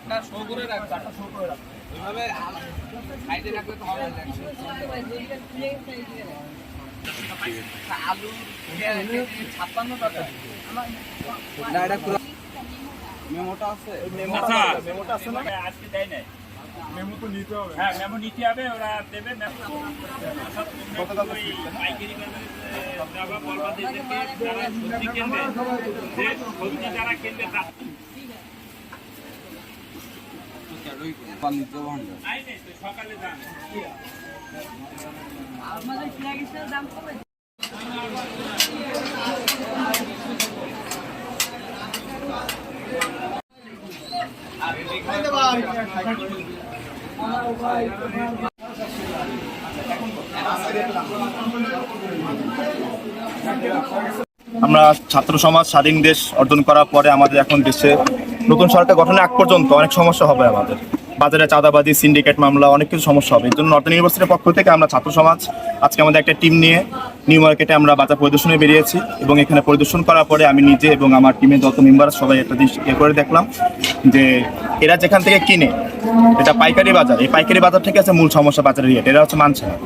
চারটা শো করে রাখ চারটা শো করে রাখ ওইভাবে সাইডে রাখলে তো হবে আলু ছাপ্পান্ন টাকা। না এটা পুরো মেমোটা আছে। আচ্ছা। মেমোটা আছে না? আজকে দেয় নাই। মেমো তো নিতে হবে। হ্যাঁ মেমো নিতে হবে ওরা দেবে। পাইকারি যারা সবজি কিনবে যে সবজি যারা কিনবে তা আমরা ছাত্র সমাজ স্বাধীন দেশ অর্জন করার পরে আমাদের এখন দেশে নতুন সরকার গঠনের আগ পর্যন্ত অনেক সমস্যা হবে আমাদের। বাজারে চাঁদাবাজি সিন্ডিকেট মামলা, অনেক কিছু সমস্যা হবে। এই জন্য নর্থ ইউনিভার্সিটির পক্ষ থেকে আমরা ছাত্র সমাজ, আজকে আমাদের একটা টিম নিয়ে নিউ মার্কেটে আমরা বাজার পরিদর্শনে বেরিয়েছি এবং এখানে পরিদর্শন করার পরে আমি নিজে এবং আমার টিমের যত মেম্বার সবাই একটা জিনিস ইয়ে করে দেখলাম যে এরা যেখান থেকে কিনে, এটা পাইকারি বাজার। এই পাইকারি বাজার থেকে আছে মূল সমস্যা বাজারের রেট এরা হচ্ছে মানছে না।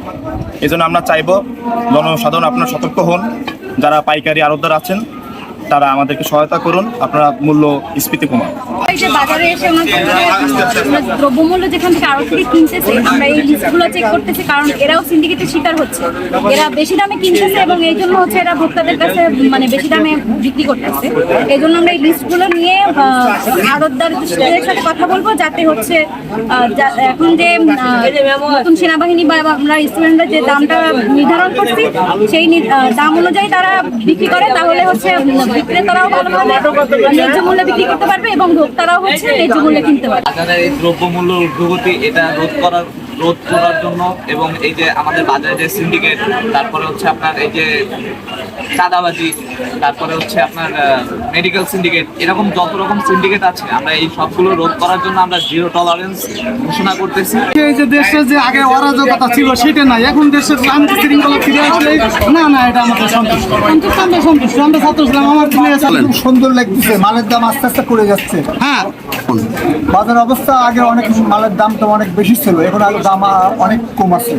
এই জন্য আমরা চাইব জনসাধারণ আপনারা সতর্ক হন, যারা পাইকারি আড়তদার আছেন তারা আমাদেরকে সহায়তা করুন আপনারা মূল্য স্ফীতি কমান। এই যে বাজারে এসে দ্রব্যমূল্য যেখান থেকে আরও থেকে কিনতেছে আমরা এই লিস্টগুলো চেক করতেছি কারণ এরাও সিন্ডিকেটের শিকার হচ্ছে। এরা বেশি দামে কিনতেছে এবং এই জন্য হচ্ছে এরা ভোক্তাদের কাছে মানে বেশি দামে বিক্রি করতেছে। এই জন্য আমরা এই লিস্টগুলো নিয়ে আড়তদারদের সাথে কথা বলব যাতে হচ্ছে এখন যে নতুন সেনাবাহিনী বা আমরা স্টুডেন্টরা যে দামটা নির্ধারণ করছি সেই নি- দাম অনুযায়ী তারা বিক্রি করে তাহলে হচ্ছে বিক্রেতারাও ভালোভাবে ন্যায্য মূল্যে বিক্রি করতে পারবে এবং ভোক্তারাও হচ্ছে ন্যায্য মূল্যে কিনতে পারবে। বাজারের এই দ্রব্যমূল্য ঊর্ধ্বগতি এটা রোধ করার রোধ করার জন্য এবং এই যে আমাদের বাজারে যে সিন্ডিকেট তারপরে হচ্ছে আপনার এই যে চাঁদাবাজি তারপরে হচ্ছে আপনার মেডিকেল সিন্ডিকেট এরকম যত রকম সিন্ডিকেট আছে আমরা এই সবগুলো রোধ করার জন্য আমরা জিরো টলারেন্স ঘোষণা করতেছি। এই যে দেশের যে আগে অরাজকতা ছিল সেটা নাই। এখন দেশের শান্তি শৃঙ্খলা ফিরে আসলে না না এটা আমাদের সন্তুষ্ট। সন্তুষ্ট আমরা সন্তুষ্ট। আমরা ছাত্র ছিলাম আমার খুব সুন্দর লাগতেছে মালের দাম আস্তে আস্তে পড়ে যাচ্ছে। হ্যাঁ। বাজার অবস্থা আগে অনেক মালের দাম তো অনেক বেশি ছিল, এখন আরও দাম অনেক কম আছে।